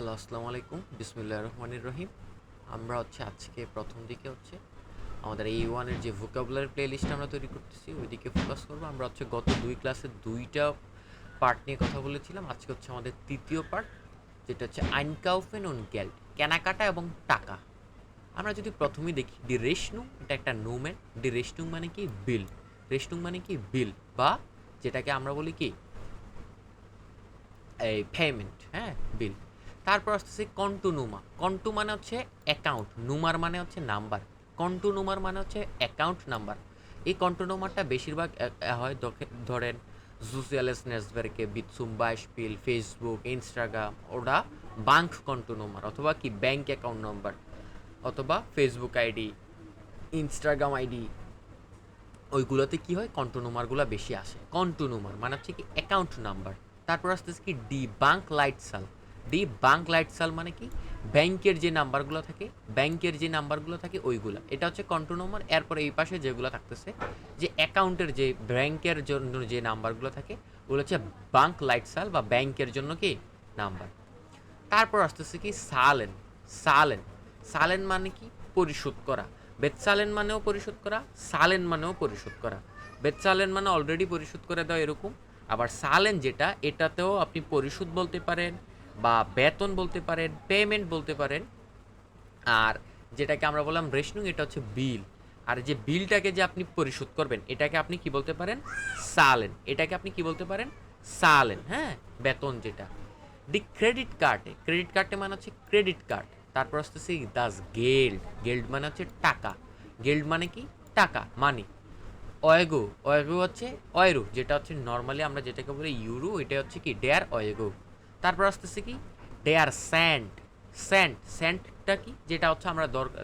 Hello, আসসালামু আলাইকুম। বিসমুল্লাহ রহমানির রহিম। আমরা হচ্ছে আজকে প্রথম দিকে হচ্ছে আমাদের এই ওয়ানের যে ভোকাবুলারি প্লে লিস্ট আমরা তৈরি করতেছি, ওইদিকে ফোকাস করব। আমরা হচ্ছে গত দুই ক্লাসে দুইটা পার্ট নিয়ে কথা বলেছিলাম। আজকে হচ্ছে আমাদের তৃতীয় পার্ট যেটা হচ্ছে আইনকাউফেন অন গ্যাল কেনাকাটা এবং টাকা। আমরা যদি প্রথমেই দেখি ডি রেশনু এটা একটা নোমেন ডি রেশনু মানে কি? বিল রেশনু মানে কি? বিল বা যেটাকে আমরা বলি কি? এই পেমেন্ট হ্যাঁ? বিল তারপর আসতেছে কন্টু নুমা কন্টু মানে হচ্ছে অ্যাকাউন্ট নুমার মানে হচ্ছে নাম্বার কন্টু নুমার মানে হচ্ছে অ্যাকাউন্ট নাম্বার এই কন্টু নুমারটা বেশিরভাগ হয় ধরেন সোশ্যালেস নেটওয়ার্কে বিটসুম বাইশপিল ফেসবুক ইনস্টাগ্রাম ওরা বাঙ্ক কন্টু নুমার অথবা কি ব্যাঙ্ক অ্যাকাউন্ট নাম্বার অথবা ফেসবুক আইডি ইনস্টাগ্রাম আইডি, ওইগুলোতে কি হয়? কন্ট্রোনোমারগুলো বেশি আসে। কন্ট্রোনোমার মানে হচ্ছে কি অ্যাকাউন্ট নাম্বার তারপর আসতেছে কি ডি বাঙ্ক লাইট সাল ডি বাঙ্ক লাইট সাল মানে কি? ব্যাংকের যে নাম্বারগুলো থাকে, ব্যাংকের যে নাম্বারগুলো থাকে ওইগুলো। এটা হচ্ছে কন্ট্রোনোমার এরপরে এই পাশে যেগুলো থাকতেছে, যে অ্যাকাউন্টের যে ব্যাংকের জন্য যে নাম্বারগুলো থাকে, ওগুলো হচ্ছে বাঙ্ক লাইট সাল বা ব্যাংকের জন্য কি? নাম্বার। তারপর আসতেছে কি? সালেন। সালেন। সালেন মানে কি? পরিশোধ করা। বেতসালেন মানেও পরিশোধ করা, সালেন মানেও পরিশোধ করা। বেতসালেন মানে অলরেডি পরিশোধ করে দেওয়া এরকম। আবার সালেন যেটা, এটাতেও আপনি পরিশোধ বলতে পারেন বা বেতন বলতে পারেন পেমেন্ট বলতে পারেন, আর যেটাকে আমরা বললাম রেশনিং, এটা হচ্ছে বিল। আর যে বিলটাকে যে আপনি পরিশোধ করবেন, এটাকে আপনি কি বলতে পারেন? সালেন। এটাকে আপনি কি বলতে পারেন? সালেন হ্যাঁ? বেতন যেটা। দি ক্রেডিট কার্ডে। ক্রেডিট কার্ডে মানে হচ্ছে ক্রেডিট কার্ড। তারপর আসতেছে দাস গেল্ড। গেল্ড মানে হচ্ছে টাকা। গেল্ড মানে কি? টাকা মানি অয়েগো অয়েগো হচ্ছে অয়েরো যেটা হচ্ছে নর্মালি আমরা যেটাকে বলি ইউরো এটা হচ্ছে কি? ডেয়ার অয়েগো তারপর আসতেছে কি? ডেয়ার স্যান্ড স্যান্ড স্যান্ডটা কি? যেটা হচ্ছে আমরা দরকার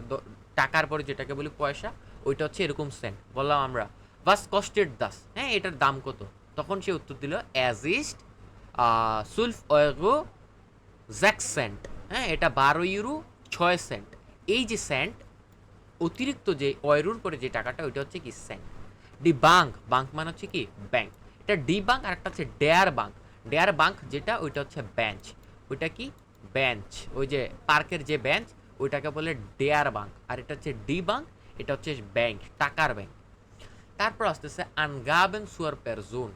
টাকার পরে যেটাকে বলি পয়সা, ওইটা হচ্ছে এরকম স্যান্ড বললাম আমরা বাস কস্টেড দাস হ্যাঁ এটার দাম কত? তখন সে উত্তর দিল অ্যাজ ইস্ট সুলফ অয়েগো জ্যাক সেন্ট হ্যাঁ এটা বারো ইউরো ছয় সেন্ট এই যে সেন্ট অতিরিক্ত যে অয়েরুর পরে যে টাকাটা, ওইটা হচ্ছে কি সেন্ট ডি বাঙ্ক বাঙ্ক মানে হচ্ছে কি ব্যাংক এটা ডি বাঙ্ক আর একটা হচ্ছে ডেয়ার বাঙ্ক ডেয়ার বাঙ্ক যেটা, ওইটা হচ্ছে বেঞ্চ ওইটা কি? বেঞ্চ ওই যে পার্কের যে বেঞ্চ ওইটাকে বলে ডেয়ার বাঙ্ক। আর এটা হচ্ছে ডি বাঙ্ক, এটা হচ্ছে ব্যাংক টাকার ব্যাংক তারপর আসতেছে আনগাবেন সুয়ার পেরজোন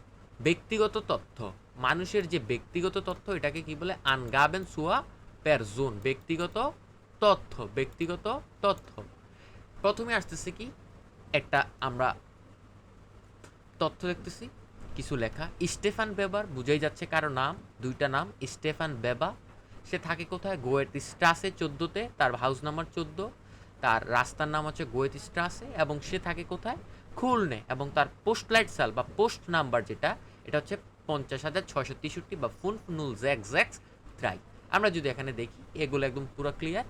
ব্যক্তিগত তথ্য। মানুষের যে ব্যক্তিগত তথ্য, এটাকে কি বলে? আনগাবেন সুয়া পেরজোন ব্যক্তিগত তথ্য ব্যক্তিগত তথ্য। প্রথমে আসতেছে কি? একটা আমরা তথ্য দেখতেছি। কিছু লেখা। স্টেফান বেবার, বুঝাই যাচ্ছে কারও নাম, দুইটা নাম, স্টেফান বেবা। সে থাকে কোথায়? গোয়েত স্ট্রাসে চোদ্দোতে, তার হাউস নাম্বার চোদ্দ। তার রাস্তার নাম হচ্ছে গোয়েত স্ট্রাসে এবং সে থাকে কোথায়? খুলনে এবং তার পোস্ট লাইট সাল বা পোস্ট নাম্বার যেটা, এটা হচ্ছে পঞ্চাশ হাজার ছয়শো তেষট্টি বা ফুন নুল জ্যাক জ্যাক্স ত্রাই। আমরা যদি এখানে দেখি, এগুলো একদম পুরো ক্লিয়ার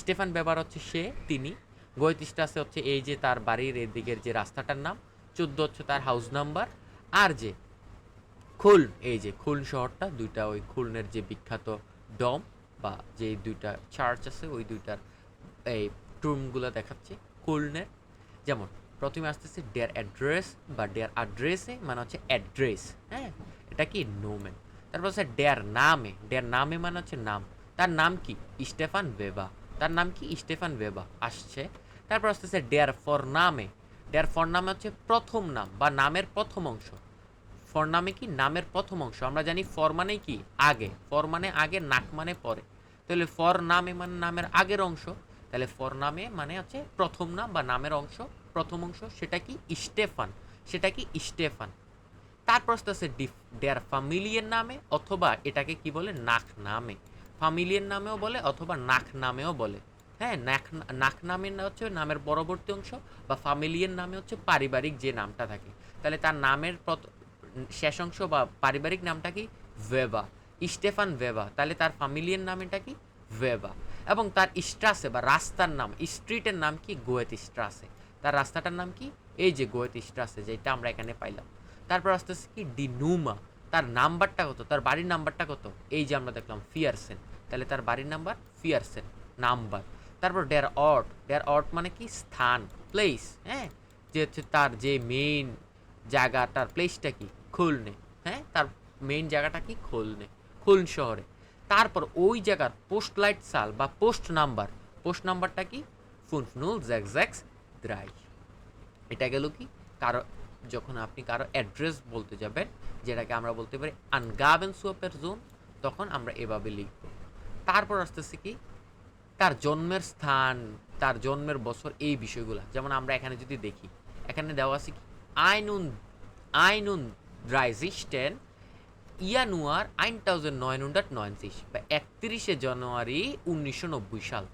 স্টেফান বেবার হচ্ছে সে, তিনি। গোয়েত স্ট্রাসে হচ্ছে এই যে তার বাড়ির এদিকের যে রাস্তাটার নাম, চোদ্দ হচ্ছে তার হাউস নাম্বার। আর যে খুলন এই যে খুল শহরটা, দুইটা ওই খুলনের যে বিখ্যাত ডম বা যে দুইটা চার্চ আছে, ওই দুইটার এই টুমগুলো দেখাচ্ছে খুলনের। যেমন, প্রথমে আসতেছে ডেয়ার অ্যাড্রেস বা ডেয়ার অ্যাড্রেসে মানে হচ্ছে অ্যাড্রেস হ্যাঁ? এটা কি? নোমেন তারপর হচ্ছে ডেয়ার নামে ডেয়ার নামে মানে হচ্ছে নাম। তার নাম কি? স্টেফান বেবা তার নাম কি? স্টেফান বেবা আসছে। তারপর আসতেছে ডেয়ার ফর নামে। ডেয়ার ফর নামে হচ্ছে প্রথম নাম বা নামের প্রথম অংশ। ফর নামে কি? নামের প্রথম অংশ। আমরা জানি ফর মানে কি? আগে। ফর মানে আগে, নাক মানে পরে। তাহলে ফর নামে মানে নামের আগের অংশ। তাহলে ফর নামে মানে হচ্ছে প্রথম নাম বা নামের অংশ। প্রথম অংশ সেটা কি? স্টেফান। সেটা কি? স্টেফান। তারপর আসতেছে ডিফ ডেয়ার ফামিলিয়ার নামে অথবা এটাকে কি বলে? নাক নামে। ফামিলিয়ার নামেও বলে অথবা নাক নামেও বলে। হ্যাঁ নাক নাক নামের হচ্ছে নামের পরবর্তী অংশ বা ফামিলিয়ার নামে হচ্ছে পারিবারিক যে নামটা থাকে। তাহলে তার নামের শেষ অংশ বা পারিবারিক নামটা কি? ভেবা। Stefan Weber. তাহলে তার ফামিলিয়ার নামটা কি? ভেবা। এবং তার স্ট্রাসে বা রাস্তার নাম, স্ট্রিটের নাম কি? গোয়েত স্ট্রাসে। তার রাস্তাটার নাম কি? এই যে গোয়েত স্ট্রাসে, যেটা আমরা এখানে পাইলাম। তারপর আসতেছে কি? ডিনুমা। তার নাম্বারটা কত? তার বাড়ির নাম্বারটা কত? এই যে আমরা দেখলাম, ফিয়ারসেন। তাহলে তার বাড়ির নাম্বার ফিয়ারসেন, নাম্বার। তারপর ডেয়ার অট ডেয়ার অট মানে কি? স্থান প্লেস হ্যাঁ? যে হচ্ছে তার যে মেইন জায়গাটার প্লেসটা কি? খুলনে হ্যাঁ? তার মেইন জায়গাটা কি? খুলনে, খুলন শহরে। তারপর ওই জায়গার পোস্ট লাইট সাল বা পোস্ট নাম্বার পোস্ট নাম্বারটা কি? ফুন নুল জ্যাক জ্যাক্স দ্রাই। এটা গেল কি? কারও, যখন আপনি কারও অ্যাড্রেস বলতে যাবেন, যেটাকে আমরা বলতে পারি আনগাবেন সুয়াপের জোন তখন আমরা এভাবে লিখব। তারপর আসতেছে কি? তার জন্মের স্থান, তার জন্মের বছর, এই বিষয়গুলো। যেমন আমরা এখানে যদি দেখি, এখানে দেওয়া আছে কি? আইনুন আইনুন ড্রাইজিস্টেন ইয়ানুয়ার আইন থাউজেন্ড নাইন হান্ড্রেড নাইনটিস বা একত্রিশে জানুয়ারি উনিশশো নব্বই সাল।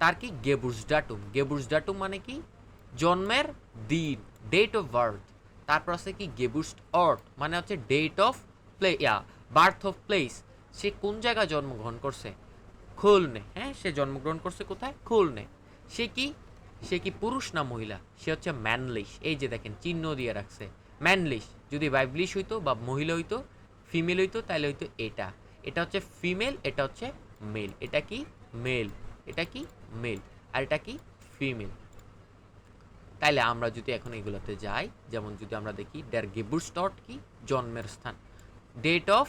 তার কি? গেবুস ডাটুম। গেবুস ডাটুম মানে কি? জন্মের দিন ডেট অফ বার্থ তারপর আছে কি? গেবুস্ট অর্থ মানে হচ্ছে ডেট অফ প্লে ইয়া বার্থ অফ প্লেস সে কোন জায়গায় জন্মগ্রহণ করছে? খুলনে। হ্যাঁ সে জন্মগ্রহণ করছে কোথায়? খুলনে। সে কি? সে কি পুরুষ না মহিলা? সে হচ্ছে ম্যানলিশ। এই যে দেখেন, চিহ্ন দিয়ে রাখছে। ম্যানলিশ। যদি বাইবলিশ হইতো বা মহিলা হইতো, ফিমেল হইতো, তাহলে হইতো এটা। এটা হচ্ছে ফিমেল, এটা হচ্ছে মেল। এটা কি? মেল। এটা কি? মেল। আর এটা কি? ফিমেল। তাইলে আমরা যদি এখন এগুলোতে যাই, যেমন যদি আমরা দেখি ডের গেবুস্টট কি? জন্মের স্থান। Date of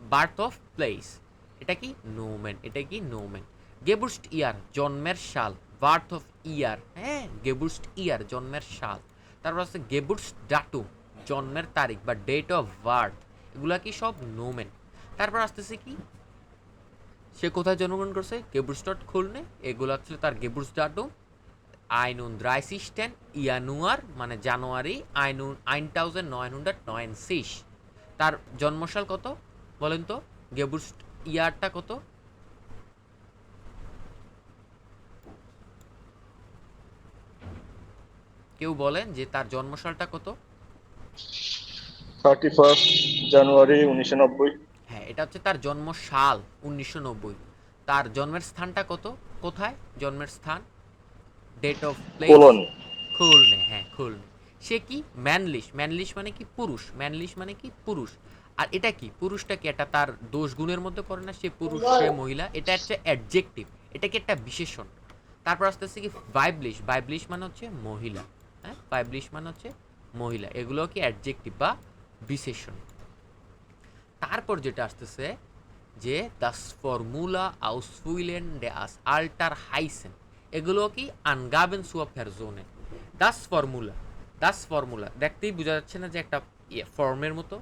birth of place এটা কি? নোমেন এটা কি? নোমেন গেবুস্ট ইয়ার জন্মের সাল বার্থ অফ ইয়ার হ্যাঁ গেবুস্ট ইয়ার জন্মের সাল। তারপর আছে গেবুস্ট ডাটুম জন্মের তারিখ বা ডেট অফ বার্থ এগুলা কি সব? নোমেন তারপর আসতেছে কি? সে কোথায় জন্মগ্রহণ করছে? গেবুস্টট খুলনে। এগুলো হচ্ছে তার গেবুস ডাটুম আইনুন দ্রাইসিস্টেন ইয়ানুয়ার মানে জানুয়ারি, আইনুন আইন থাউজেন্ড নাইন হান্ড্রেড নাইন সিস তার জন্মসাল কত? বলেন তো গেবুস ইয়ারটা কত? কেউ বলেন যে তার জন্মসালটা কত? থার্টি ফার্স্ট জানুয়ারি উনিশশো নব্বই। হ্যাঁ এটা হচ্ছে তার জন্মসাল উনিশশো নব্বই। তার জন্মের স্থানটা কত? কোথায়? জন্মের স্থান? ডেট অফ প্লেস খুলনে হ্যাঁ খুলনে। সে কি? ম্যানলিশ। ম্যানলিশ মানে কি? পুরুষ। ম্যানলিশ মানে কি? পুরুষ। আর এটা কি? পুরুষটা কি এটা তার দোষ গুণের মধ্যে পড়ে না? সে পুরুষ সে মহিলা? এটা হচ্ছে অ্যাডজেক্টিভ এটা কি একটা বিশেষণ? তারপর আসতেছে কি ভাইবলিশ ভাইবলিশ মানে হচ্ছে মহিলা হ্যাঁ? ভাইবলিশ মানে হচ্ছে মহিলা। এগুলো কি অ্যাডজেক্টিভ বা বিশেষণ? তারপর যেটা আসতেছে যে দাস ফর্মুলা আউসফুইলেন ডে আস আল্টার হাইসেন এগুলো কি আনগাবেন সুয়া ফেরজোনে দাস ফর্মুলা দাস ফর্মুলা দেখতেই বোঝা যাচ্ছে না যে একটা ফর্মের মতো।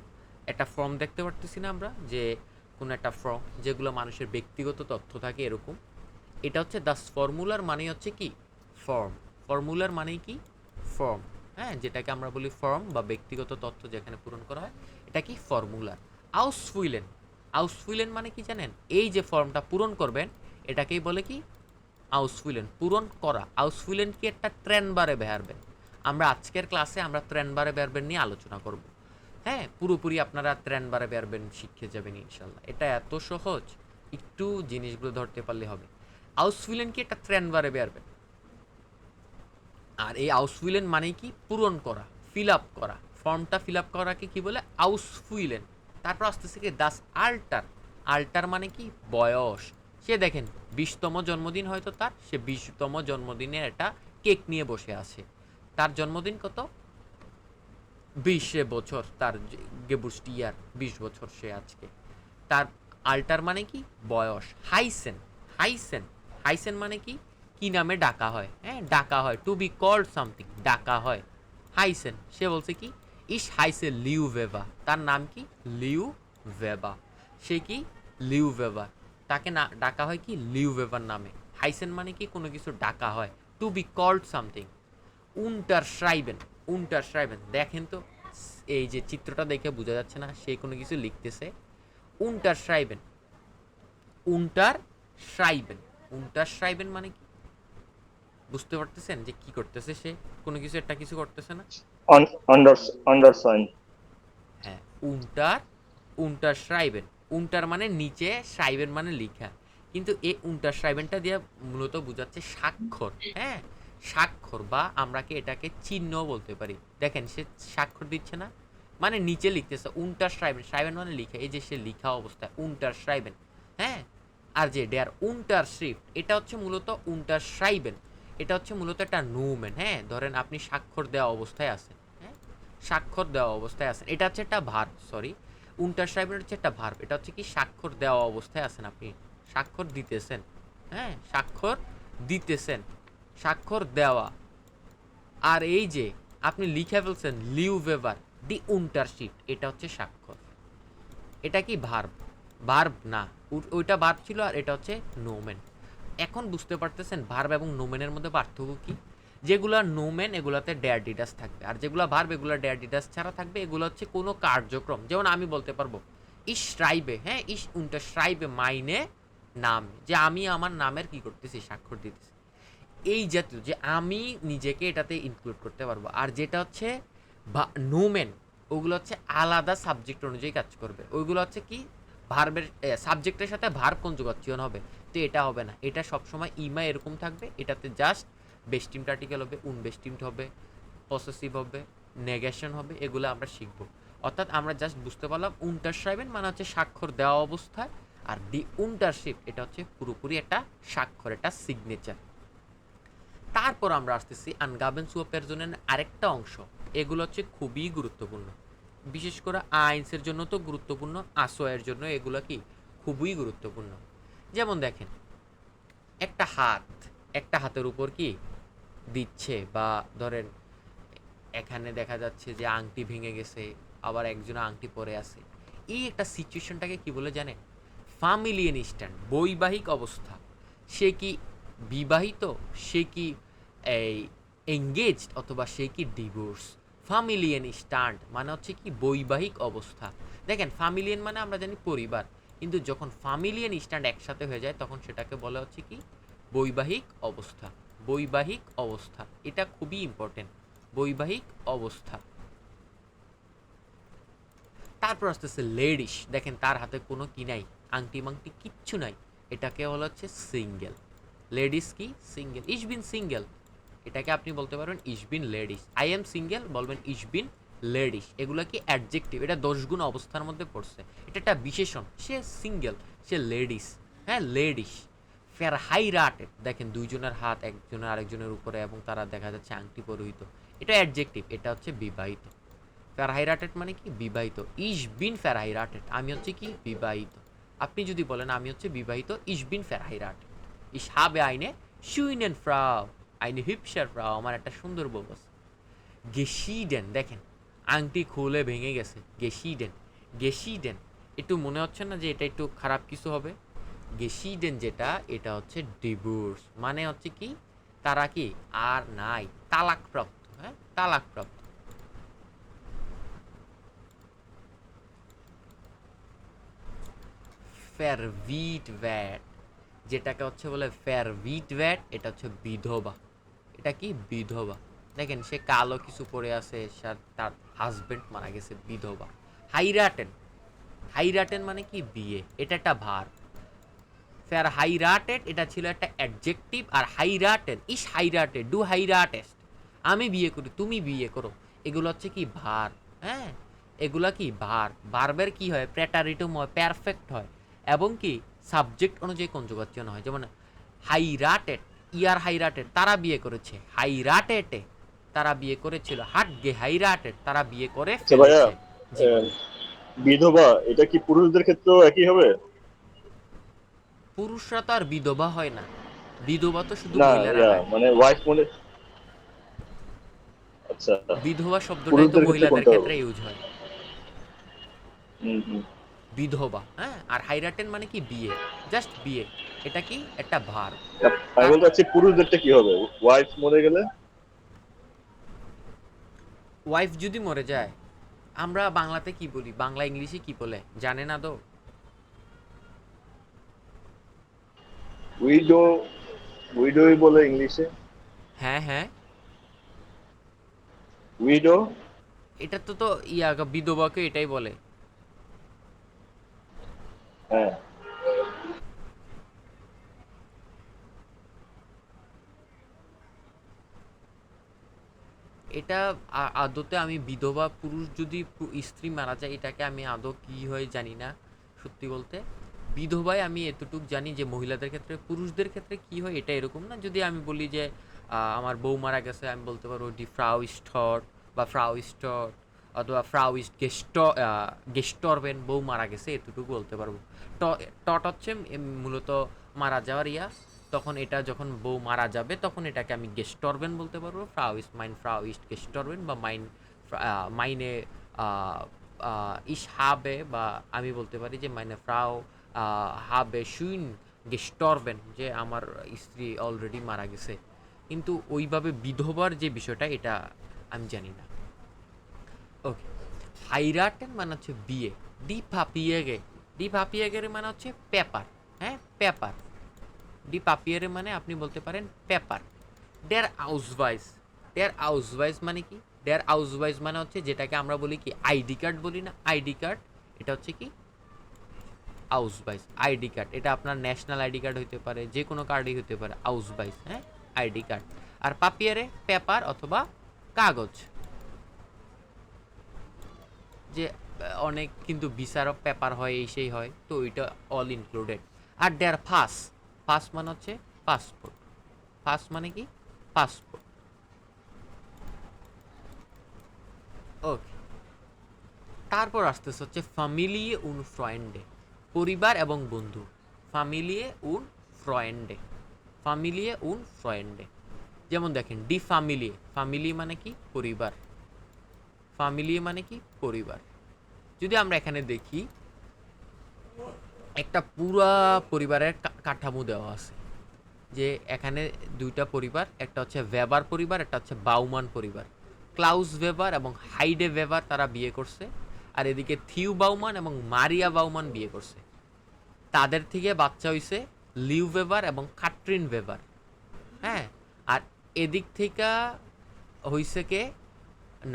একটা ফর্ম দেখতে পারতেছি না আমরা, যে কোনো একটা ফর্ম যেগুলো মানুষের ব্যক্তিগত তথ্য থাকে এরকম। এটা হচ্ছে দাস ফর্মুলার মানে হচ্ছে কি? ফর্ম ফর্মুলার মানে কি? ফর্ম হ্যাঁ যেটাকে আমরা বলি ফর্ম বা ব্যক্তিগত তথ্য যেখানে পূরণ করা হয়, এটা কি? ফর্মুলার আউসফুইলেন আউসফুইলেন মানে কি জানেন? এই যে ফর্মটা পূরণ করবেন, এটাকেই বলে কি? আউসফুইলেন পূরণ করা। আউসফুইলেন কি? একটা ট্রেন বারে বেহারবেন আমরা আজকের ক্লাসে আমরা ট্রেন বারে বেহারবেন নিয়ে আলোচনা করব। হ্যাঁ পুরোপুরি আপনারা ট্রেন বারে বেহারবেন শিখে যাবেন ইনশাল্লাহ এটা এত সহজ, একটু জিনিসগুলো ধরতে পারলে হবে। আউসফুইলেন কি একটা ট্রেন বারে বেহারবেন আর এই আউসফুইলেন মানে কি? পূরণ করা ফিল আপ করা। ফর্মটা ফিল আপ করাকে কি বলে? আউসফুইলেন তারপর আসতেছে কি? দাস আল্টার আল্টার মানে কি? বয়স। সে দেখেন, বিশতম জন্মদিন হয়তো তার, সে বিশতম জন্মদিনের একটা কেক নিয়ে বসে আছে। তার জন্মদিন কত? বিশে বছর তার গেবুসটি ইয়ার, বিশ বছর সে আজকে। তার আল্টার মানে কি? বয়স। হাইসেন। হাইসেন। হাইসেন মানে কি? কি নামে ডাকা হয়? হ্যাঁ ডাকা হয়। টু বি কল্ড সামথিং ডাকা হয়। হাইসেন। সে বলছে কি? ইস হাইসে লিউ ভেবা। তার নাম কি? Liu Weber. সে কি? Liu Weber. তাকে না, ডাকা হয় কি? লিউ ভেবার নামে। হাইসেন মানে কি? কোনো কিছু ডাকা হয়। টু বি কল্ড সামথিং উন্টার শ্রাইবেন। উন্টার শ্রাইবেন দেখেন তো এই যে চিত্রটা দেখে বোঝা যাচ্ছে না সে কোনো কিছু লিখতেছে। উন্টার শ্রাইবেন উন্টার শ্রাইবেন উন্টার শ্রাইবেন মানে কি? বুঝতে পারতেছেন যে কি করতেছে সে? কোনো কিছু একটা কিছু করতেছে না? আন্ডারসাইন হ্যাঁ উন্টার উন্টার শ্রাইবেন উন্টার মানে নিচে শ্রাইবেন মানে লিখা। কিন্তু এই উন্টার শ্রাইবেনটা দিয়ে মূলত বোঝাচ্ছে স্বাক্ষর হ্যাঁ? স্বাক্ষর বা আমরা কি এটাকে চিহ্ন বলতে পারি। দেখেন, সে স্বাক্ষর দিচ্ছে না মানে নিচে লিখতেছে, উন্টার শ্রাইবেন শ্রাইবেন মানে লিখা, এই যে সে লিখা অবস্থায়, উন্টার শ্রাইবেন হ্যাঁ? আর যে ডেয়ার উন্টার শ্রিফট, এটা হচ্ছে মূলত উন্টার শ্রাইবেন এটা হচ্ছে মূলত একটা নুমেন হ্যাঁ? ধরেন আপনি স্বাক্ষর দেওয়া অবস্থায় আছেন হ্যাঁ? স্বাক্ষর দেওয়া অবস্থায় আছেন। এটা হচ্ছে একটা ভার, সরি। উন্টারশ্রাইবেন হচ্ছে একটা ভার্ব। এটা হচ্ছে কি, স্বাক্ষর দেওয়া অবস্থায় আছেন আপনি। স্বাক্ষর দিতেছেন হ্যাঁ? স্বাক্ষর দিতেছেন। স্বাক্ষর দেওয়া। আর এই যে, আপনি লিখে ফেলছেন লিউ ভেভার দি উন্টারশিপ এটা হচ্ছে স্বাক্ষর। এটা কি ভার্ব? ভার্ব না ওইটা ভার্ব ছিল আর এটা হচ্ছে নোমেন। এখন বুঝতে পারতেছেন ভার্ব এবং নোমেনের মধ্যে পার্থক্য কি? যেগুলা নোমেন, এগুলাতে ডেয়ার ডিটাস থাকবে। আর যেগুলো ভার্ব, এগুলো ডেয়ার ডিটাস ছাড়া থাকবে, এগুলো হচ্ছে কোনো কার্যক্রম। যেমন আমি বলতে পারব, ইস শ্রাইবে হ্যাঁ ইস উনটা শ্রাইবে মাইনে নাম। যে আমি আমার নামের কি করতেছি, স্বাক্ষর দিতেছি। এই জাতীয় যে আমি নিজেকে এটাতে ইনক্লুড করতে পারব। আর যেটা হচ্ছে নোমেন ওগুলো হচ্ছে আলাদা সাবজেক্ট অনুযায়ী কাজ করবে। ওইগুলো হচ্ছে কি ভার্বের সাবজেক্টের সাথে ভার্ব কনজুগাচ্ছিয়ন হবে? তো এটা হবে না। এটা সবসময় ইমা এরকম থাকবে, এটাতে জাস্ট বেস্টিমড আর্টিকেল হবে উনবেস্টিমড হবে পসেসিভ হবে নেগেশন হবে, এগুলো আমরা শিখব। অর্থাৎ আমরা জাস্ট বুঝতে পারলাম উন্টারশ্রাইবেন মানে হচ্ছে স্বাক্ষর দেওয়া অবস্থায়, আর দি উন্টারশিপ এটা হচ্ছে পুরোপুরি একটা স্বাক্ষর, একটা সিগনেচার তারপর আমরা আসতেছি আনগাবেন জন্য আরেকটা অংশ। এগুলো হচ্ছে খুবই গুরুত্বপূর্ণ। বিশেষ করে আইনসের জন্য তো গুরুত্বপূর্ণ আসোয়ের জন্য এগুলো কি? খুবই গুরুত্বপূর্ণ। যেমন দেখেন, একটা হাত, একটা হাতের উপর কি দিচ্ছে বা ধরেন এখানে দেখা যাচ্ছে যে আংটি ভেঙে গেছে, আবার একজন আংটি পরে আছে। এই একটা সিচুয়েশনটাকে কি বলে জানেন? ফামিলিয়ান স্ট্যান্ড বৈবাহিক অবস্থা। সে কি বিবাহিত, সে কি, এই এঙ্গেজড অথবা সে কি ডিভোর্স ফ্যামিলিয়ান স্ট্যান্ড মানে হচ্ছে কি বৈবাহিক অবস্থা। দেখেন ফ্যামিলিয়ান মানে আমরা জানি পরিবার। কিন্তু যখন ফ্যামিলিয়ান স্ট্যান্ড একসাথে হয়ে যায়, তখন সেটাকে বলা হচ্ছে কি? বৈবাহিক অবস্থা। বৈবাহিক অবস্থা। এটা খুবই ইম্পর্টেন্ট বৈবাহিক অবস্থা। তারপর আসতেছে লেডিস দেখেন, তার হাতে কোনো কি নাই। আংটি মাংটি কিচ্ছু নাই। এটাকে বলা হচ্ছে সিঙ্গেল লেডিস কি? সিঙ্গেল। ইস বিন সিঙ্গেল। এটাকে আপনি বলতে পারবেন ইস বিন লেডিস। আই এম সিঙ্গেল বলবেন ইস বিন লেডিস। এগুলো কি অ্যাডজেক্টিভ? এটা দশগুণ অবস্থার মধ্যে পড়ছে। এটা একটা বিশেষণ। সে সিঙ্গেল, সে লেডিস। হ্যাঁ লেডিস। ফের হাইরাটেড দেখেন দুইজনের হাত একজনের আরেকজনের উপরে এবং তারা দেখা যাচ্ছে আংটি পরিহিত। এটা অ্যাডজেক্টিভ। এটা হচ্ছে বিবাহিত। ফেরহাইরাটেড মানে কি? বিবাহিত। ইস বিন ফেরহাইরাটেড আমি হচ্ছে কি? বিবাহিত। আপনি যদি বলেন আমি হচ্ছে বিবাহিত ইস বিন ফেরহাইরাটেড ইস হাবে আইনে শুইনেন ফ্রাও আইনে হিপসার ফ্রাও আমার একটা সুন্দর বউ আছে। গেশিডেন দেখেন, আংটি খুলে ভেঙে গেছে। গেশিডেন গেশিডেন একটু মনে হচ্ছে না যে এটা একটু খারাপ কিছু হবে? গেশিডেন যেটা, এটা হচ্ছে ডিভোর্স মানে হচ্ছে কি, তারা কি আর নাই। তালাকপ্রাপ্ত হ্যাঁ? তালাকপ্রাপ্ত। ফেরভিট ভ্যাট যেটাকে হচ্ছে বলে ফেরভিট ভ্যাট এটা হচ্ছে বিধবা। এটা কি? বিধবা। দেখেন, সে কালো কিছু পরে আছে তার হাজবেন্ড মারা গেছে, বিধবা। হাইরাটেন। হাইরাটেন মানে কি? বিয়ে। এটা একটা ভার। ফের হাইরাটেড, এটা ছিল একটা অ্যাডজেক্টিভ আর হাইরাটেন, ইস হাইরাটেড, ডু হাইরাটেস্ট। আমি বিয়ে করি, তুমি বিয়ে করো। এগুলো হচ্ছে কি? ভার। হ্যাঁ? এগুলা কি? ভার। ভার্বের কি হয়? প্রেটারিটম হয় পারফেক্ট হয়। এবং কি? সাবজেক্ট অনুযায়ী কনজুগাচ্যন হয়। যেমন হাইরাটেড ইয়ার হাইরাটেড তারা বিয়ে করেছে। হাইরাটেটে তারা বিয়ে করেছিল। হাট গে হাইরাটেড তারা বিয়ে করে আচ্ছা বিধবা এটা কি পুরুষদের ক্ষেত্রেও একই হবে? পুরুষরা তো আর বিধবা হয় না। বিধবা তো শুধু মহিলারা মানে ওয়াইফ মনে আচ্ছা। বিধবা শব্দটাই তো মহিলাদের ক্ষেত্রে ইউজ হয়। হুম, হুম। বিধবা হ্যাঁ? আর হাইরাটেন মানে কি বিয়ে? জাস্ট বিয়ে। এটা কি একটা ভার? আমি বলতে চাচ্ছি পুরুষদেরটা কি হবে? ওয়াইফ মরে গেলে? ওয়াইফ যদি মরে যায় আমরা বাংলাতে কি বলি? বাংলা ইংলিশে কি বলে? জানে না তো? উইডো উইডোই বলে ইংলিশে। হ্যাঁ হ্যাঁ। উইডো এটা তো তো ইয়া বিধবাকে এটাই বলে। হ্যাঁ। এটা আদতে আমি বিধবা পুরুষ যদি স্ত্রী মারা যায়, এটাকে আমি আদৌ কি হয় জানি না, সত্যি বলতে। বিধবায় আমি এতটুকু জানি যে মহিলাদের ক্ষেত্রে, পুরুষদের ক্ষেত্রে কি হয়, এটা এরকম না। যদি আমি বলি যে আমার বউ মারা গেছে, আমি বলতে পারব ডি ফ্রাউ স্টট বা ফ্রাউ স্টট অথবা ফ্রাউ ইস্ট গেস্ট গেস্টরবেন বউ মারা গেছে, এতটুকু বলতে পারব। টট হচ্ছে মূলত মারা যাওয়ার ইয়া। তখন এটা যখন বউ মারা যাবে, তখন এটাকে আমি গেস্টরবেন বলতে পারব। ফ্রাউ ইস্ট মাইন, ফ্রাউ ইস্ট গেস্টরবেন বা মাইন মাইনে ইস হাবে বা আমি বলতে পারি যে মাইনে ফ্রাউ হাবে শুইন গেস্টরবেন যে আমার স্ত্রী অলরেডি মারা গেছে। কিন্তু ওইভাবে বিধবার যে বিষয়টা, এটা আমি জানি না। ওকে হাইরাটেন মানে হচ্ছে বিয়ে। ডি পাপিয়েগে ডি পাপিয়েগের মানে হচ্ছে পেপার হ্যাঁ? পেপার ডি পাপিয়ারে মানে আপনি বলতে পারেন পেপার ডেয়ার আউসওয়াইজ ডেয়ার আউসওয়াইজ মানে কি? ডেয়ার আউসওয়াইজ মানে হচ্ছে যেটাকে আমরা বলি কি আইডি কার্ড বলি না? আইডি কার্ড এটা হচ্ছে কি? আউসবাইজ আইডি কার্ড এটা আপনার ন্যাশনাল আইডি কার্ড হতে পারে, যে কোনো কার্ডই হতে পারে আউসবাইজ হ্যাঁ? আইডি কার্ড আর পাপিয়ারে পেপার অথবা কাগজ। যে অনেক কিন্তু বিচারক পেপার হয়, এই সেই হয়, তো ওইটা অল ইনক্লুডেড আর দেয়ার ফাস ফাস মানে হচ্ছে পাসপোর্ট ফাস মানে কি? পাসপোর্ট ওকে তারপর আসতেছে হচ্ছে ফ্যামিলিয়ে উন ফ্রয়েন্ডে পরিবার এবং বন্ধু। ফ্যামিলিয়ে উন ফ্রয়েন্ডে ফ্যামিলিয়ে উন ফ্রয়েন্ডে যেমন দেখেন ডি ফ্যামিলিয়ে ফ্যামিলি মানে কি? পরিবার। ফ্যামিলিয়ে মানে কি? পরিবার। যদি আমরা এখানে দেখি, একটা পুরা পরিবারের কাঠামো দেওয়া আছে। যে এখানে দুইটা পরিবার, একটা হচ্ছে ভেবার পরিবার, একটা হচ্ছে বাউমান পরিবার। ক্লাউস ভেবার এবং হাইডে ভেবার তারা বিয়ে করছে, আর এদিকে থিউ বাউমান এবং মারিয়া বাউমান বিয়ে করছে। তাদের থেকে বাচ্চা হইছে লিউ ভেবার এবং কাটরিন ভেবার হ্যাঁ? আর এদিক থেকে হইছে কে?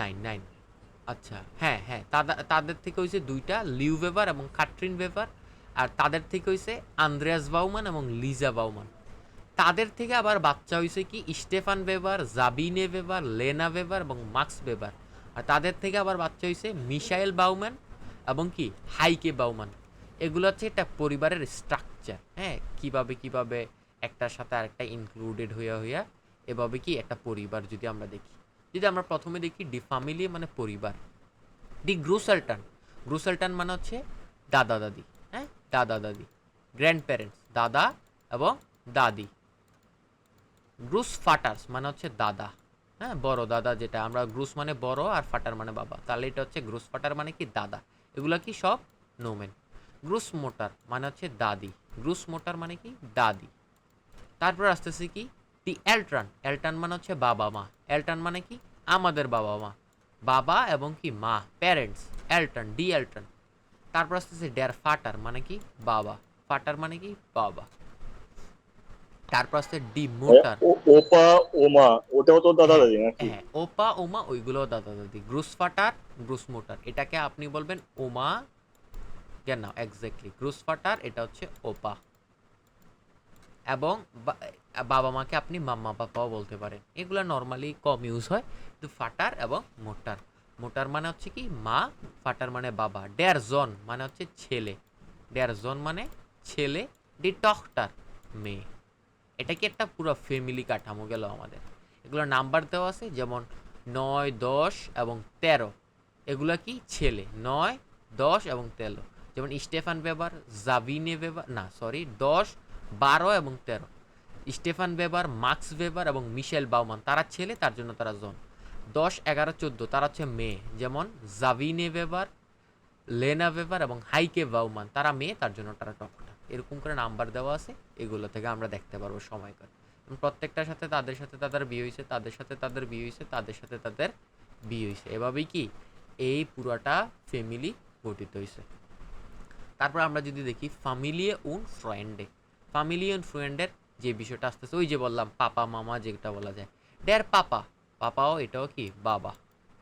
নাইন নাইন আচ্ছা হ্যাঁ হ্যাঁ। তাদা- তাদের থেকে হইছে দুইটা, লিউ ভেবার এবং কাটরিন ভেবার আর তাদের থেকে হইছে আন্দ্রেয়াস বাউমান এবং লিজা বাউমান। তাদের থেকে আবার বাচ্চা হয়েছে কি, স্টেফান বেবার জাবিনে বেবার লেনা বেবার এবং মার্কস বেবার আর তাদের থেকে আবার বাচ্চা হয়েছে মিশাইল বাউম্যান এবং কি, হাইকে বাউমান। এগুলো হচ্ছে একটা পরিবারের স্ট্রাকচার হ্যাঁ কীভাবে কীভাবে একটার সাথে আরেকটা ইনক্লুডেড হইয়া হইয়া এভাবে কি একটা পরিবার যদি আমরা দেখি। যদি আমরা প্রথমে দেখি ডি ফ্যামিলি মানে পরিবার, ডি গ্রুসাল্টান গ্রুসাল্টান মানে হচ্ছে দাদা দাদি হ্যাঁ? দাদা দাদি গ্র্যান্ড প্যারেন্টস দাদা এবং দাদি। গ্রুস ফাটার্স মানে হচ্ছে দাদা হ্যাঁ? বড় দাদা যেটা, আমরা গ্রুস মানে বড় আর ফাটার মানে বাবা। তাহলে এটা হচ্ছে গ্রুস ফাটার মানে কি? দাদা। এগুলো কি সব? নোমেন গ্রুস মোটার মানে হচ্ছে দাদি। গ্রুস মোটার মানে কি? দাদি। তারপর আসতেছে কি? দি এলট্রান। এলট্রান মানে হচ্ছে বাবা মা এলট্রান মানে কি? আমাদের বাবা মা। বাবা এবং কি মা প্যারেন্টস এলট্রান ডি এলট্রান তারপর আসতেছে ডেয়ার ফাটার মানে কি? বাবা। ফাটার মানে কি? বাবা। তারপর আসছে ডি মোটার ওপা ওমা ওটাও তো দাদা দাদি নাকি? হ্যাঁ ওপা ওমা ওইগুলো দাদা দাদি গ্রুস ফাটার গ্রুস মোটার এটাকে আপনি বলবেন ওমা? কেন এক্স্যাক্টলি গ্রুস ফাটার এটা হচ্ছে ওপা। এবং বাবা মাকে আপনি মাম্মা, পাপাও বলতে পারেন। এগুলো নর্মালি কম ইউজ হয়। কিন্তু ফাটার এবং মোটার। মোটার মানে হচ্ছে কি, মা, ফাটার মানে বাবা। ডেয়ার জন মানে হচ্ছে ছেলে। ডেয়ার জন মানে ছেলে ডি টকটার মেয়ে। এটা কি একটা পুরো ফ্যামিলি কাঠামো গেল আমাদের। এগুলো নাম্বার দেওয়া আছে, যেমন নয়, দশ এবং তেরো। এগুলা কি ছেলে? নয়, দশ এবং তেরো। যেমন স্টেফান বেবার জাবিনে বেবার, না সরি দশ বারো এবং তেরো। স্টেফান বেবার মার্কস বেবার এবং মিশেল বাউমান, তারা ছেলে, তার জন্য তারা জন। দশ, এগারো, চোদ্দ, তারা হচ্ছে মেয়ে। যেমন জাভিনে বেবার লেনা বেবার এবং হাইকে বাউমান, তারা মেয়ে, তার জন্য তারা টকটা এরকম করে নাম্বার দেওয়া আছে, এগুলো থেকে আমরা দেখতে পারব সময় করে। এবং প্রত্যেকটার সাথে তাদের সাথে তাদের বিয়ে হয়েছে, তাদের সাথে তাদের বিয়ে হয়েছে, তাদের সাথে তাদের বিয়ে হয়েছে। এভাবেই কি এই পুরাটা ফ্যামিলি গঠিত হয়েছে। তারপর আমরা যদি দেখি ফ্যামিলিয়ে উন ফ্রেন্ডে ফ্যামিলি উন ফ্রেন্ডের যে বিষয়টা আসতেছে, ওই যে বললাম, পাপা, মামা যেটা বলা যায়। ড্যার পাপা পাপাও এটাও কি? বাবা।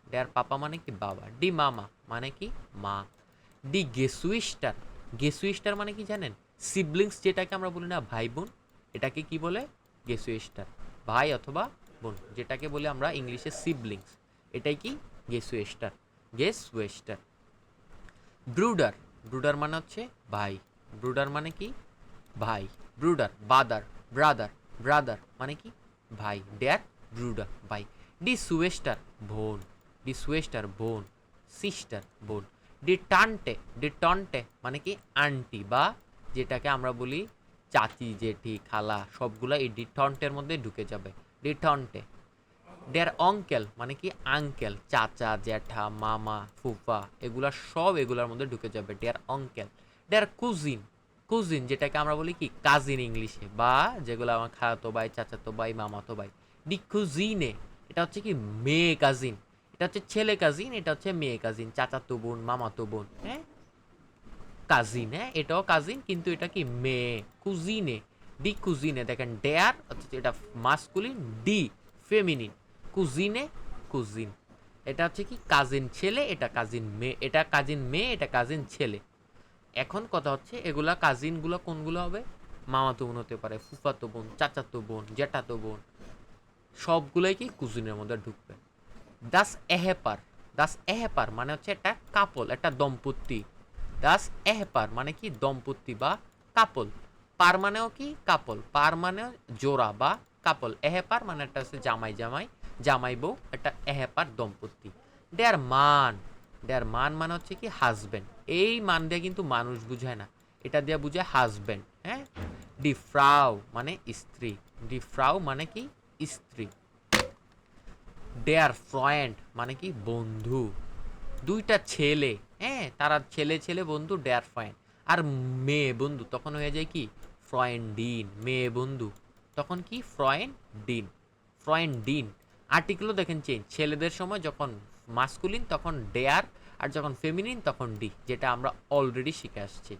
ড্যার পাপা মানে কি? বাবা। ডি মামা মানে কি? মা। ডি গেসুইস্টার গেসুইস্টার মানে কি জানেন? সিবলিংস যেটাকে আমরা বলি না, ভাই, বোন, এটাকে কি বলে? গেসুইস্টার ভাই অথবা বোন, যেটাকে বলে আমরা ইংলিশে সিবলিংস এটাই কি? গেসুয়েস্টার গেস ওয়েস্টার ব্রুডার ব্রুডার মানে হচ্ছে ভাই। ব্রুডার মানে কি? ভাই। ব্রুডার, বাদার, ব্রাদার ব্রাদার মানে কি? ভাই, ড্যার, ব্রুডার, ভাই। ডি সুয়েস্টার, বোন। ডি সুয়েস্টার, বোন। সিস্টার, বোন। ডিটান্টে ডিটন্টে মানে কি? আন্টি বা যেটাকে আমরা বলি চাচি, জেঠি, খালা সবগুলো এই ডি ডিটন্টের মধ্যে ঢুকে যাবে। ডি ডিটন্টে ডেয়ার অঙ্কেল মানে কি? আঙ্কেল, চাচা, জ্যাঠা, মামা, ফুফা, এগুলা সব এগুলার মধ্যে ঢুকে যাবে। ডেয়ার অঙ্কেল। ডেয়ার কুজিন কুজিন যেটাকে আমরা বলি কি কাজিন ইংলিশে বা যেগুলো আমার খালাতো ভাই, চাচাতো ভাই, মামাতো ভাই ডি কুজিনে এটা হচ্ছে কি, মেয়ে কাজিন এটা হচ্ছে ছেলে কাজিন এটা হচ্ছে মেয়ে কাজিন চাচাতো বোন, মামাতো বোন হ্যাঁ? কাজিন হ্যাঁ এটাও কাজিন কিন্তু এটা কি, মেয়ে কুজিনে ডি কুজিনে দেখেন ডেয়ার এটা মাস্কুলিন ডি ফেমিনিন কুজিনে কুজিন এটা হচ্ছে কি কাজিন ছেলে, এটা কাজিন মেয়ে, এটা কাজিন মেয়ে, এটা কাজিন ছেলে। এখন কথা হচ্ছে, এগুলা কাজিনগুলো কোনগুলো হবে? মামাতো বোন হতে পারে, ফুফাতো বোন, চাচাতো বোন জ্যাঠাতো বোন, সবগুলোই কি কুজিনের মধ্যে ঢুকবে? দাস এহেপার দাস এহেপার মানে হচ্ছে একটা কাপল একটা দম্পতি। দাস এহেপার মানে কি? দম্পতি বা কাপল পার মানেও কি? কাপল পার মানেও জোড়া বা কাপল এহেপার মানে একটা হচ্ছে জামাই জামাই জামাই বউ, একটা এহেপার দম্পতি। ডেয়ার মান ডেয়ার মান মানে হচ্ছে কি হাজব্যান্ড এই মান দিয়ে কিন্তু মানুষ বুঝায় না। এটা দিয়ে বুঝায় হাজব্যান্ড হ্যাঁ? ডি ফ্রাউ মানে স্ত্রী। ডি ফ্রাউ মানে কি? স্ত্রী। ডেয়ার ফ্রেন্ড মানে কি? বন্ধু। দুইটা ছেলে হ্যাঁ? তারা ছেলে ছেলে, বন্ধু ডেয়ার ফ্রেন্ড। আর মেয়ে, বন্ধু, তখন হয়ে যায় কি? ফ্রয়েন্ড ডিন মেয়ে, বন্ধু। তখন কি? ফ্রয়েন্ড ডিন ফ্রয়েন্ড ডিন আর্টিকেলও দেখেন চেঞ্জ। ছেলেদের সময় যখন মাস্কুলিন তখন ডেয়ার আর যখন ফেমিনিন তখন ডি যেটা আমরা অলরেডি শিখে আসছি।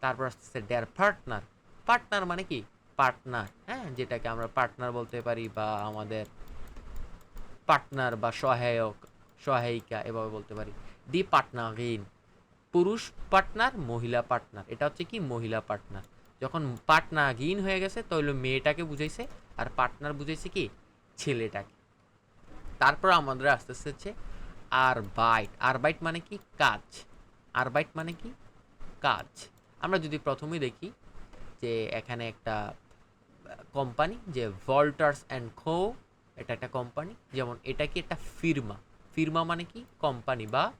তারপর আসতেছে ডেয়ার পার্টনার পার্টনার মানে কি? পার্টনার হ্যাঁ? যেটাকে আমরা পার্টনার বলতে পারি বা আমাদের পার্টনার বা সহায়ক, সহায়িকা, এভাবে বলতে পারি। ডি পার্টনারিন পুরুষ পার্টনার মহিলা পার্টনার এটা হচ্ছে কি? মহিলা পার্টনার যখন পার্টনারহীন হয়ে গেছে তাহলে মেয়েটাকে বুঝাইছে, আর পার্টনার বুঝাইছে কি? ছেলেটাকে। তারপর আমাদের আস্তে আস্তে হচ্ছে আর বাইট আর বাইট মানে কি? কাজ। আর বাইট মানে কি? কাজ। আমরা যদি প্রথমেই দেখি যে এখানে একটা কোম্পানি যে ভল্টার্স অ্যান্ড খো এটা একটা কোম্পানি যেমন এটা কি একটা ফিরমা ফিরমা মানে কি? কোম্পানি বা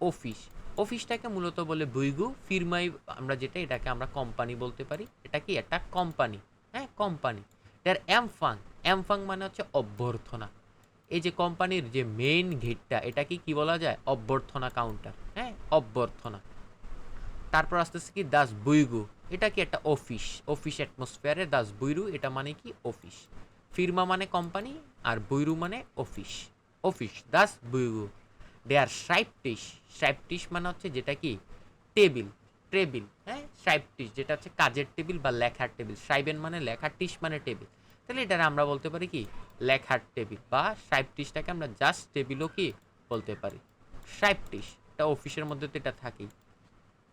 অফিস অফিসটাকে মূলত বলে বৈগু ফিরমাই আমরা যেটা, এটাকে আমরা কোম্পানি বলতে পারি। এটা কি? একটা কোম্পানি হ্যাঁ কোম্পানি এটার অ্যামফাং অ্যামফাং মানে হচ্ছে অভ্যর্থনা। এই যে কোম্পানির যে মেইন গেটটা এটা কি বলা যায়? অভ্যর্থনা কাউন্টার হ্যাঁ? অভ্যর্থনা। তারপর আসতেছে কি? দাস বুইগু এটা কি একটা অফিস অফিস অ্যাটমসফিয়ারে দাস বুইরু এটা মানে কি? অফিস ফিরমা মানে কোম্পানি আর বুইরু মানে অফিস অফিস দাস বুইগু দেয়ার সাইপটিস সাইপটিস মানে হচ্ছে যেটা কি? টেবিল টেবিল হ্যাঁ? সাইপটিস যেটা হচ্ছে কাজের টেবিল বা লেখার টেবিল সাইবেন মানে লেখার টিস মানে টেবিল তাহলে এটা আমরা বলতে পারি কি? লেখার টেবিল বা সাইপটিসটাকে আমরা জাস্ট টেবিলও কি বলতে পারি? সাইপটিস এটা অফিসের মধ্যে তো এটা থাকেই।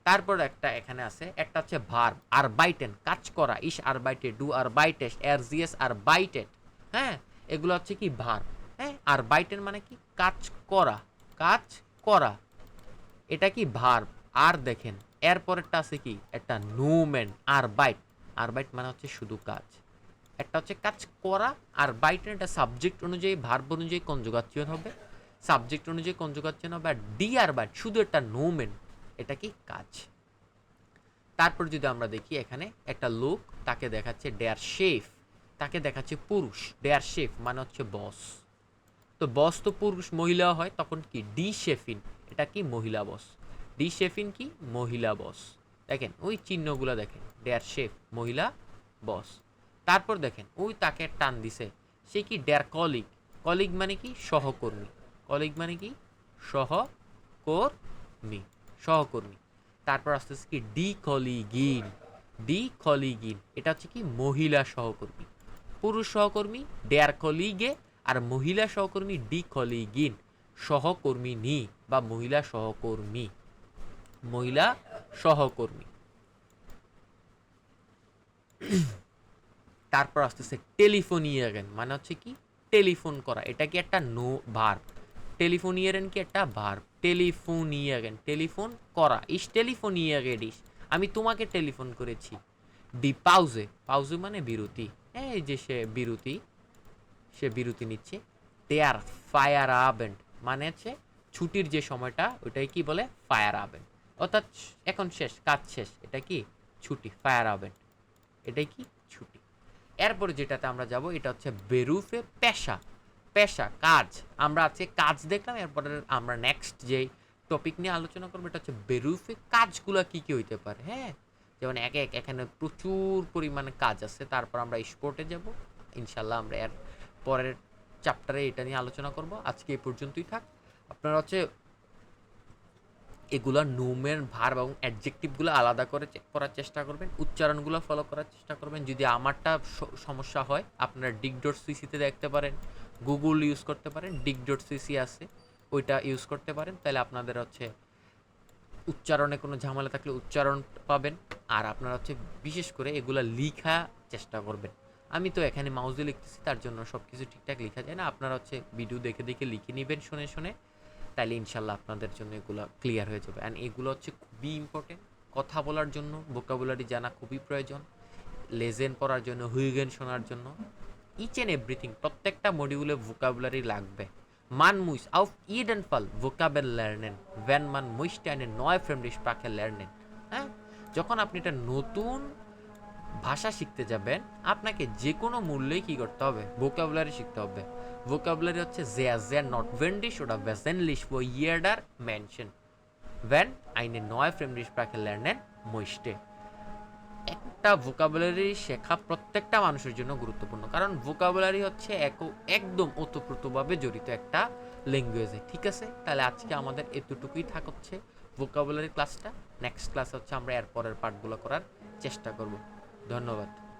তারপর একটা এখানে আছে, একটা হচ্ছে ভার আর বাইটেন কাজ করা, ইস আর বাইটে ডু আর বাইটেস এর জিএস আর বাইটেড হ্যাঁ? এগুলো হচ্ছে কি ভার হ্যাঁ? আর বাইটেন মানে কি? কাজ করা কাজ করা। এটা কি ভার আর দেখেন, এরপরেরটা আছে কি? একটা নুমেন্ট আর বাইট আর বাইট মানে হচ্ছে শুধু কাজ। একটা হচ্ছে কাজ করা আর বাইটেন এটা সাবজেক্ট অনুযায়ী ভার্ব অনুযায়ী কনজুগাচ্যন হবে। সাবজেক্ট অনুযায়ী কনজুগাচ্যন হবে আর ডি আর বাইট শুধু একটা নোমেন এটা কি কাজ? তারপর যদি আমরা দেখি এখানে একটা লোক, তাকে দেখাচ্ছে ডেয়ার শেফ তাকে দেখাচ্ছে পুরুষ ডেয়ার শেফ মানে হচ্ছে বস তো বস তো পুরুষ মহিলা হয়, তখন কি? ডি শেফিন এটা কি? মহিলা বস ডি শেফিন কি? মহিলা বস দেখেন, ওই চিহ্নগুলো দেখেন ডেয়ার শেফ মহিলা বস তারপর দেখেন, ওই তাকে টান দিছে। সে কি ডেয়ার কলিগ কলিগ মানে কি? সহকর্মী। কলিগ মানে কি? সহকর্মী। সহকর্মী। তারপর আস্তে আস্তে কি? ডি কলিগিন ডি কলিগিন এটা হচ্ছে কি? মহিলা সহকর্মী। পুরুষ সহকর্মী ডেয়ার কলিগে আর মহিলা সহকর্মী ডি কলিগিন সহকর্মী নি বা মহিলা সহকর্মী। মহিলা সহকর্মী। তারপর আসতেছে টেলিফোনিয়ারেন মানে হচ্ছে কি? টেলিফোন করা। এটা কি একটা নো ভার টেলিফোনিয়ারেন কি একটা ভার টেলিফোনিয়ারেন টেলিফোন করা। ইস, টেলিফোন টেলিফোনিয়ারেন ইস আমি তোমাকে টেলিফোন করেছি। ডি পাউজে। পাউজে মানে বিরতি। হ্যাঁ এই যে সে বিরতি সে বিরতি নিচ্ছে। দেয়ার ফায়ার আবেন্ট মানে হচ্ছে ছুটির যে সময়টা ওটাই কি বলে? ফায়ার আবেন অর্থাৎ এখন শেষ, কাজ শেষ। এটা কি? ছুটি, ফায়ার আবেন এটাই কি? এরপরে যেটাতে আমরা যাব, এটা হচ্ছে বেরুফে পেশা। পেশা, কাজ। আমরা আজকে কাজ দেখলাম, এরপরে আমরা নেক্সট যে টপিক নিয়ে আলোচনা করব, এটা হচ্ছে বেরুফে কাজগুলো কি কি হইতে পারে হ্যাঁ? যেমন এক এক, এখানে প্রচুর পরিমাণে কাজ আছে, তারপর আমরা স্পোর্টে যাব। ইনশাল্লাহ আমরা এর পরের চ্যাপ্টারে এটা নিয়ে আলোচনা করব। আজকে এই পর্যন্তই থাক। আপনারা হচ্ছে এগুলা নোমের ভার এবং অ্যাডজেক্টিভগুলো আলাদা করে চেক করার চেষ্টা করবেন, উচ্চারণগুলো ফলো করার চেষ্টা করবেন। যদি আমারটা সমস্যা হয়, আপনারা ডিক ডট সিসিতে দেখতে পারেন গুগল ইউজ করতে পারেন ডিক ডট সিসি আছে, ওইটা ইউজ করতে পারেন, তাহলে আপনাদের হচ্ছে উচ্চারণে কোনো ঝামেলা থাকলে উচ্চারণ পাবেন। আর আপনারা হচ্ছে বিশেষ করে এগুলা লিখা চেষ্টা করবেন। আমি তো এখানে মাউজে লিখতেছি, তার জন্য সব কিছু ঠিকঠাক লেখা যায় না। আপনারা হচ্ছে ভিডিও দেখে দেখে লিখে নেবেন, শুনে শুনে। তাহলে ইনশাল্লাহ আপনাদের জন্য এগুলো ক্লিয়ার হয়ে যাবে। অ্যান্ড এগুলো হচ্ছে খুবই ইম্পর্টেন্ট কথা বলার জন্য ভোকাবুলারি জানা খুবই প্রয়োজন। লেজেন পড়ার জন্য হুইগেন শোনার জন্য ইচ অ্যান্ড এভরিথিং প্রত্যেকটা মডিউলে ভোকাবুলারি লাগবে। Man muss auf jeden Fall Vokabel lernen, wenn man möchte eine neue Sprache lernen. হ্যাঁ? যখন আপনি একটা নতুন ভাষা শিখতে যাবেন আপনাকে যে কোনো মূল্যেই কী করতে হবে? ভোকাবুলারি শিখতে হবে। ভোকাবুলারি হচ্ছে sehr sehr notwendig oder wesentlich für jeder Menschen wenn eine neue fremde Sprache lernen möchte একটা ভোকাবুলারি শেখা প্রত্যেকটা মানুষের জন্য গুরুত্বপূর্ণ, কারণ ভোকাবুলারি হচ্ছে এক- একদম ওতপ্রোতভাবে জড়িত একটা ল্যাঙ্গুয়েজে ঠিক আছে? তাহলে আজকে আমাদের এতটুকুই থাক হচ্ছে ভোকাবুলারি ক্লাসটা নেক্সট ক্লাস হচ্ছে আমরা এর পরের পার্টগুলো করার চেষ্টা করব। ধন্যবাদ।